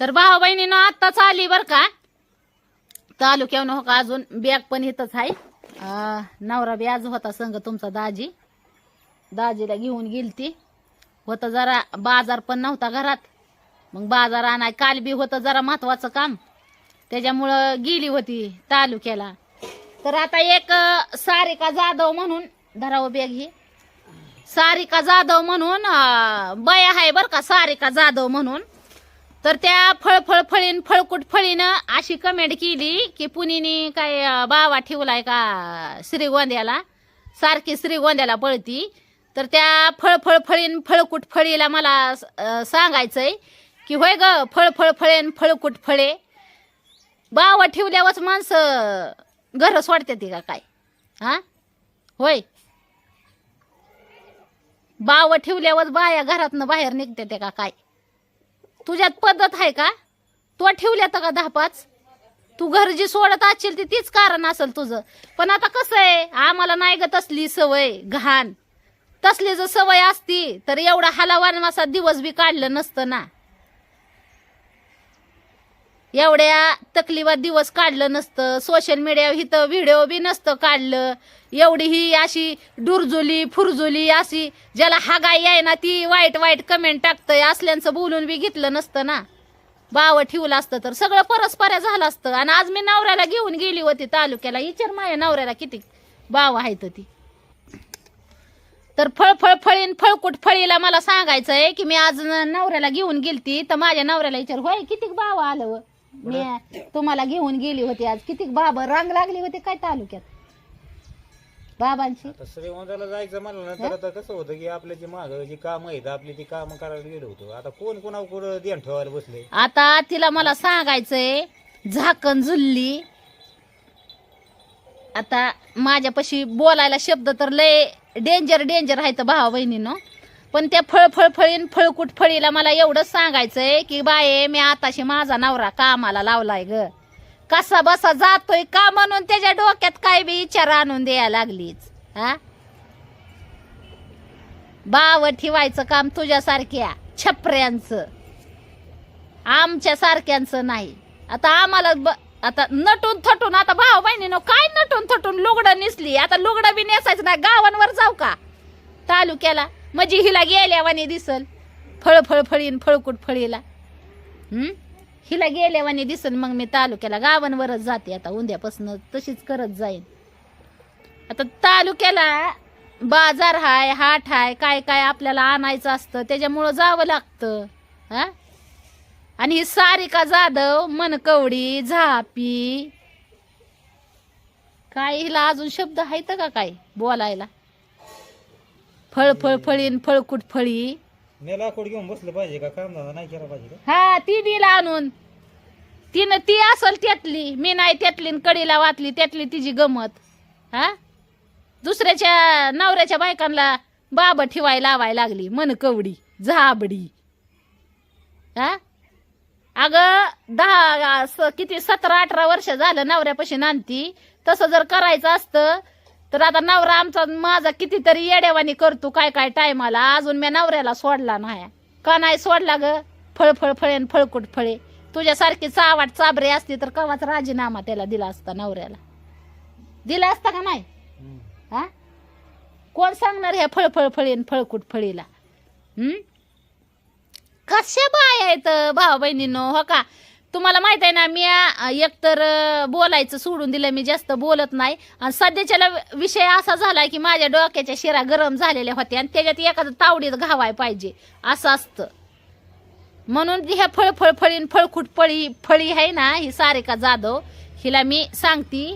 तर भाऊ बहिणीनं आत्ताच आली बर का? तालुक्यावर हो का अजून बॅग पण इथंच आहे. नवरा बी आज होता संग तुमचा दाजी. दाजीला घेऊन गेलती. होतं जरा बाजार पण नव्हता घरात. मग बाजार आणाय काल बी होतं जरा महत्वाचं काम. त्याच्यामुळं गेली होती तालुक्याला. तर आता एक सारिका जाधव म्हणून धरावं बॅग ही. सारिका जाधव म्हणून बया आहे बर का सारिका जाधव म्हणून. तर त्या फळ फळ फळीन फळकुट फळीनं अशी कमेंट केली की पुनीनी काय बावा ठेवलाय का श्रीगोंद्याला? सारखी श्रीगोंद्याला पळती. तर त्या फळ फळ फळीन फळकुट फळीला मला सांगायचंय की होय ग फळ फळ फळेन फळकुट फळे बावा ठेवल्यावरच माणसं घर सोडते ती का काय? हा? होय. बाव ठेवल्यावर बाया घरातनं बाहेर निघते ते का काय? तुझ्यात पद्धत आहे का? तू ठेवल्यात का दहा पाच? तू घर जी सोडत असशील ती तीच कारण असेल तुझं. पण आता कसं आहे आम्हाला नाही ग तसली सवय घाण. तसली जर सवय असती तर एवढा हलावान असा दिवस बी काढलं नसतं ना. एवढ्या तकलीफात दिवस काढलं नसतं. सोशल मीडियावर इथं व्हिडिओ बी नसतं काढलं. एवढी ही अशी डुरजुली फुरजुली अशी ज्याला हागाई आहे ना ती वाईट वाईट कमेंट टाकतंय. असल्यांचं बोलून बी घेतलं नसतं ना. बाव ठेवलं असतं तर. सगळं परस्पर झालं असतं. आणि आज मी नवऱ्याला घेऊन गेली होती तालुक्याला. इचार माझ्या नवऱ्याला किती बाव आहेत ती. तर फळ फळीन फळकुट फळीला मला सांगायचंय की मी आज नवऱ्याला घेऊन गेलती. तर माझ्या नवऱ्याला विचार होय किती बाव आलं व? मी तुम्हाला घेऊन गेली होती आज. किती बाबा रांग लागली होती काय तालुक्यात? बाबांची. आता श्रीमंताला जायचं म्हणलं ना तर आता कसं होतं की आपल्या जी माग जी कामं आहेत आपली ती कामं करायला गेलो होतो. आता कोण कोणावर कुठं ध्यान ठेवायला बसले? आता तिला मला सांगायचंय झाकण झुलली. आता माझ्यापाशी बोलायला शब्द तर लय डेंजर डेंजर आहेत भावा बहिणीनं. पण त्या फळ फळफळीन फळकुट फळीला मला एवढंच सांगायचंय की बाये मी आताशी माझा नवरा कामाला लावलाय ग. कसा बसा जातोय का म्हणून त्याच्या डोक्यात काय बी विचार आणून द्यायला लागलीच हा? बाव ठेवायचं काम तुझ्यासारख्या छपऱ्यांचं. आमच्या सारख्यांचं नाही. आता आम्हाला ब- आता नटून थटून आता भाऊ बहिणीनं काय नटून थटून लुगडं निसली? आता लुगडं बी नेसायचं नाही. गावांवर जाऊ का? तालुक्याला? म्हणजे हिला गेल्यावानी दिसल. फळ फळ फळीन फळकूट फळीला. हिला गेल्यावानी दिसल मग मी तालुक्याला गावांवरच जाते आता उद्यापासून तशीच करत जाईन. आता तालुक्याला बाजार हाय हाट हाय काय काय आपल्याला आणायचं असतं त्याच्यामुळं जावं लागतं हा? आणि ही सारिका जाधव मनकवडी झापी. काय हिला अजून शब्द आहेत का काय बोलायला? फळ फळ फळीन फळकुट फळी? मी लाकूड घेऊन बसलं पाहिजे का? काम धंदा नाही केला पाहिजे हा ती दिला आणून. तिनं ती असल त्यातली मी नाही त्यातली न कडीला वाचली त्यातली तिची गमत. हा? दुसऱ्याच्या नवऱ्याच्या बायकांना बाब ठेवाय लावाय लागली मनकवडी झाबडी. हा? अगं दहा स- किती सतरा अठरा वर्ष झालं नवऱ्यापाशी नांदती तसं जर करायचं असतं तर आता नवरा आमचा माझा कितीतरी येड्यावानी करतो काय काय टायमाला अजून मी नवऱ्याला सोडला नाही. का नाही सोडला ग? फळफळ फळेन फळकुट फळे. तुझ्यासारखी चावाट चाबरे असती तर कवाच राजीनामा त्याला दिला असता नवऱ्याला. दिला असता का नाही? हा? कोण सांगणार ह्या फळफळ फळेन फळकुट फळीला? हम्म? कशा बाय आहेत भाऊ बहिणीनो हो का? तुम्हाला माहीत आहे ना मी एकतर बोलायचं सोडून दिलं मी जास्त बोलत नाही. आणि सध्याच्याला विषय असा झाला की माझ्या डोक्याच्या शिरा गरम झालेल्या होत्या आणि त्याच्यात एखादं तावडीत घावाय पाहिजे. असं असतं. म्हणून ह्या फळ फळीन फळखुट फळी फळी आहे ना ही सारिका जाधव हिला मी सांगती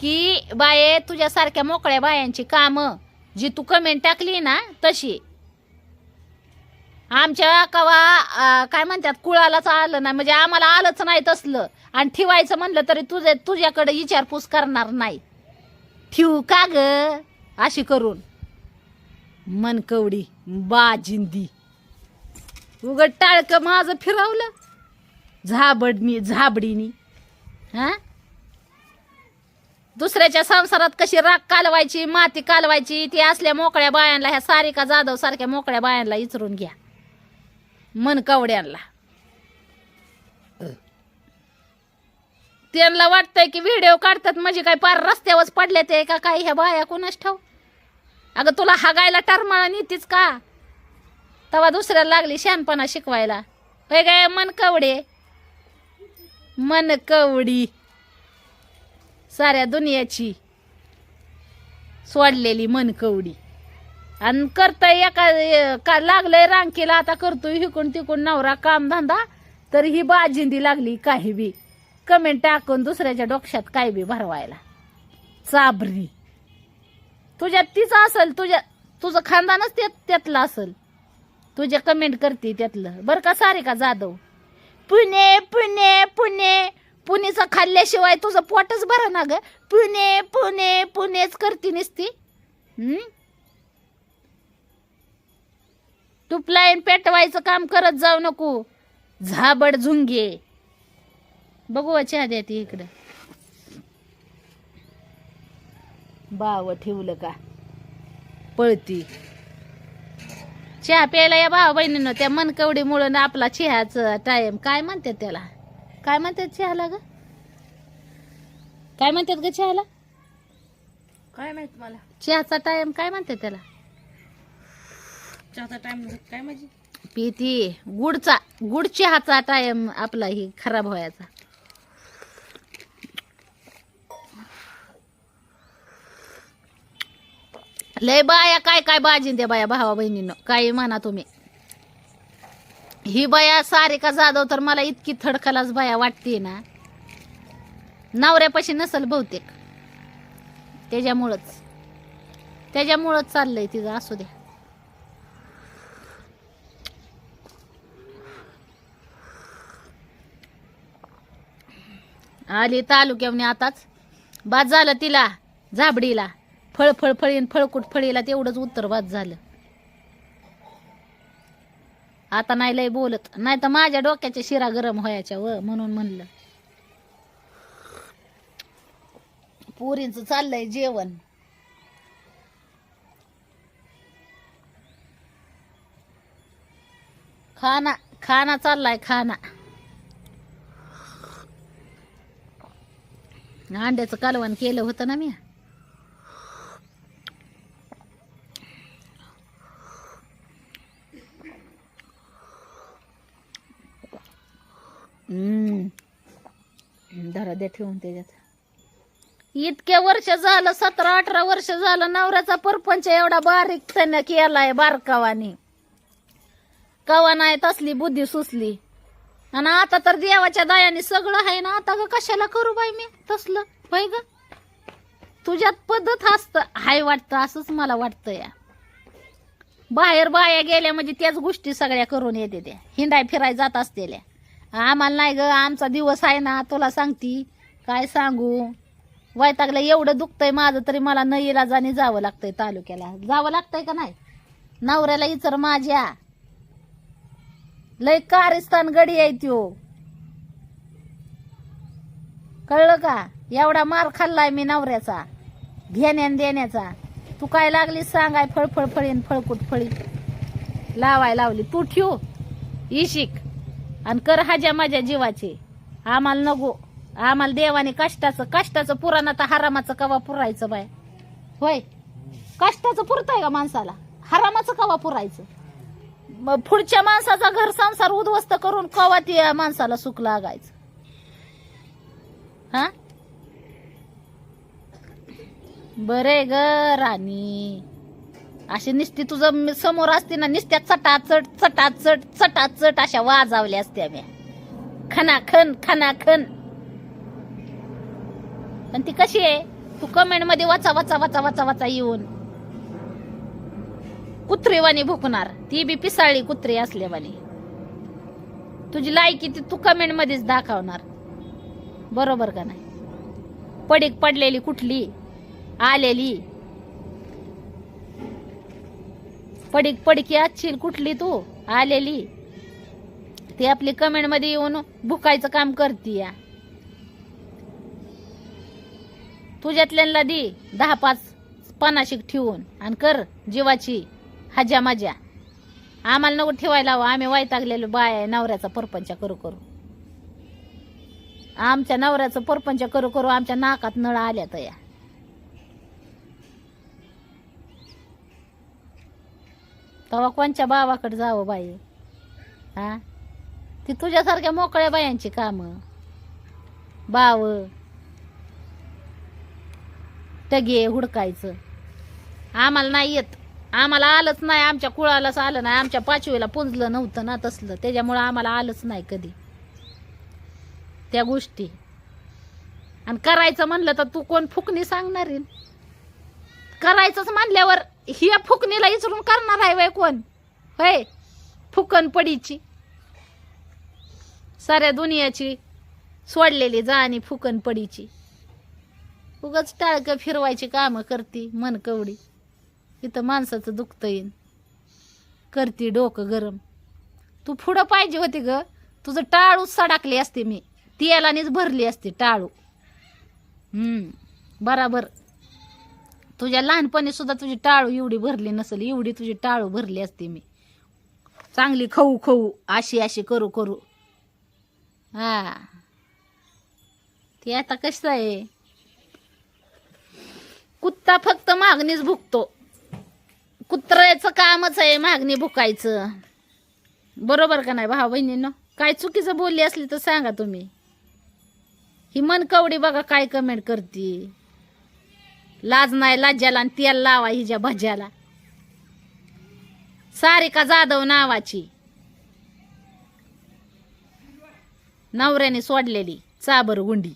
की बाये तुझ्यासारख्या मोकळ्या बायांची कामं जी तू कमेंट टाकली ना तशी. आमच्या कवा काय म्हणतात कुळालाच आलं नाही. म्हणजे आम्हाला आलंच नाही तसलं. आणि ठेवायचं म्हणलं तरी तुझे तुझ्याकडे विचारपूस करणार नाही. ठेवू का ग? अशी करून. मनकवडी बाजिंदी. उगड टाळक माझं फिरवलं. झाबडनी झाबडीनी. हा? दुसऱ्याच्या संसारात कशी राग कालवायची माती कालवायची ती असल्या मोकळ्या बायांना ह्या सारिका जाधव सारख्या मोकळ्या बायांना इचरून घ्या. मनकवड्यांना त्यांना वाटतंय की व्हिडिओ काढतात म्हणजे काय पार रस्त्यावरच पडले ते का काय? ह्या बाया कोणाच ठाव अगं तुला हागायला टरमाळा नीतीच का? तवा दुसऱ्याला लागली शहाणपणा शिकवायला. होय काय मन कवडे. मन कवडी. साऱ्या दुनियाची सोडलेली मन कवडी. आणि करता एका का लागलंय रांकीला आता करतोय हिकून तिकून नवरा काम धंदा तर ही बाजिंदी लागली काही बी. कमेंट टाकून दुसऱ्याच्या डोक्यात काय बी भरवायला. चाबरी. तुझ्यात तीच असल तुझ्या तुझं खानदानच त्यात त्यातलं असल. तुझ्या कमेंट करते त्यातलं. बरं का सारिका जाधव? पुणे पुणे पुणे. पुणेचं खाल्ल्याशिवाय तुझं पोटच भरा ना ग. पुणे पुणे पुणेच करते निसती. हम्म? टुपलाईन पेटवायचं काम करत जाऊ नको. झाबड झुंगे. बघू चहा द्या ती इकडं. बाव ठेवलं का? पळती. चहा प्यायला या भावा बहिणीनं त्या मनकवडीमुळं ना आपला चहाचा टाइम काय म्हणतात त्याला? काय म्हणतात चहाला ग? काय म्हणतात ग चहाला? काय माहीत मला? चहाचा टाइम काय म्हणतात त्याला? चहाचा टाइम काय माझी? पिती. गुडचा गुड चहाचा टाइम आपला ही खराब व्हायचा. लय बाया काय काय बाजी द्या बाया भावा बहिणीनं. काही म्हणा तुम्ही? ही बाया सारिका जाधव तर मला इतकी थडखलाच बाया वाटते ना. नवऱ्यापाशी नसल बहुतेक. त्याच्यामुळंच. त्याच्यामुळंच चाललंय तिचं असू द्या. आली तालुक्यावनी आताच. बाद झालं तिला झाबडीला. फळ फळ फळीन फळकुट फळीला तेवढंच उत्तर बाद झालं. आता नाही लय बोलत नाही तर माझ्या डोक्याच्या शिरा गरम व्हायच्या व म्हणून म्हणलं. पोरींच चाललंय जेवण. खाना खाना चाललाय खाना. अंड्याचं कालवण केलं होतं ना मी. धरा द्या ठेवून त्याच्यात. इतके वर्ष झालं सतरा अठरा वर्ष झालं नवऱ्याचा परपंच एवढा बारीक त्यानं केलाय बारकावानी. कवा नाही तसली बुद्धी सुचली आणि आता तर देवाच्या दयाने सगळं आहे ना आता ग कशाला करू बाई मी? तसलं. होय ग? तुझ्यात पद्धत असत. हाय वाटतं असंच मला वाटतं या. बाहेर बाया गेल्या म्हणजे त्याच गोष्टी सगळ्या करून येते त्या. हिंडाय फिराय जात असतेल्या आम्हाला नाही ग आमचा दिवस आहे ना तुला सांगती. काय सांगू? वैतागलं एवढं दुखतंय माझं तरी मला न इलाजाने जावं लागतंय तालुक्याला. जावं लागतंय का नाही? नवऱ्याला इचर माझ्या. लय कारिस्तान गडी आहे त्यो. कळलं का? एवढा मार खाल्लाय मी नवऱ्याचा. घेण्यान देण्याचा. तू काय लागली सांगाय? फळफळ फळीन फळकुट फळी लावाय लावली. तू ठेव. इशिक. आणि कर हाज्या माझ्या जीवाचे. आम्हाला नको. आम्हाला देवाने कष्टाचं कष्टाचं पुराण आता हरामाचं कवा पुरायचं बाय? होय? कष्टाचं पुरतंय का माणसाला? हरामाचं कवा पुरायचं? मग पुढच्या माणसाचा घर संसार उद्ध्वस्त करून कवा त्या माणसाला सुख लागायचं? हा? बरे ग राणी. अशी निस्ती तुझं समोर असते ना निस्त्या चटाचट चटाचट चटाचट अशा वाजावल्या असत्या म्या. खनाखन खनाखन. पण ती कशी आहे? तू कमेंटमध्ये वाचा वाचा वाचा वाचा वाचा येऊन. कुत्रेवानी भुकणार. ती बी पिसाळी कुत्री असल्यावाणी तुझी लायकी ती तू कमेंट मध्येच दाखवणार. बरोबर का नाही? पडीक पडलेली कुठली? आलेली. पडीक पडकी असशील कुठली तू? आलेली. ती आपली कमेंटमध्ये येऊन भुकायचं काम करती या. तुझ्यातल्यांना दे दहा पाच पानाशिक ठेवून. आणि कर जीवाची. हजा माझ्या आम्हाला नको ठेवायला हवं आम्ही वायतागलेलो बाय आहे नवऱ्याचा परपंच करू करू. आमच्या नवऱ्याचं परपंच करू करू आमच्या नाकात नळ आल्या तया. तेव्हा कोणच्या बावाकडे जावं बाई? हा? ती तुझ्यासारख्या मोकळ्या बायांची कामं. बाव. टगे हुडकायचं. आम्हाला नाही येत. आम्हाला आलंच नाही आमच्या कुळालाच आलं नाही आमच्या पाचवीला पुंजलं नव्हतं ना तसलं. त्याच्यामुळं आम्हाला आलंच नाही कधी. त्या गोष्टी. आणि करायचं म्हणलं तर तू कोण फुकणी सांगणार करायचंच म्हणल्यावर हिया फुकणीला इचरून करणार आहे वय कोण? होय? फुकन पडीची. साऱ्या दुनियाची सोडलेली जाणी फुकन पडीची. उगाच टाळकं फिरवायची कामं करती मन कवडी. इथं माणसाचं दुखतं येईन करती डोकं गरम. तू पुढं पाहिजे होती ग. तुझं टाळूच सडाकली असते मी. तेलानेच भरली असते टाळू. हम्म. बराबर. तुझ्या लहानपणी सुद्धा तुझी टाळू एवढी भरली नसेल एवढी तुझी टाळू भरली असते मी. चांगली खाऊ खाऊ अशी अशी करू करू. हा. ती आता कसं आहे? कुत्ता फक्त मागणीच भुकतो कुत्र्याचं कामच आहे मागणी भुकायचं. बरोबर का नाही भाऊ बहिणीनं? काय चुकीचं बोलली असली तर सांगा तुम्ही. ही मन कवडी बघा काय कमेंट करते. लाज नाही लाज्याला आणि तेल लावा हिच्या भज्याला. सारिका जाधव नावाची. नवऱ्याने सोडलेली चाबर गुंडी.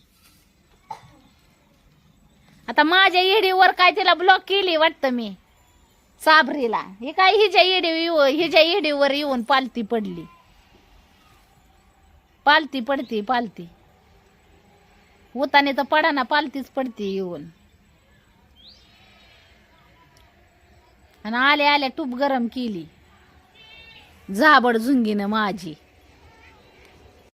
आता माझ्या येडीवर काय तिला ब्लॉक केली वाटतं मी? चाबरीला हे काय हिच्या येडी हिच्या येडीवर येऊन पालती पडली. पालती पडती पालती. होताने तर पडा ना पालतीच पडती येऊन. आणि आल्या आल्या टूप गरम केली. झाबड झुंगीनं माझी.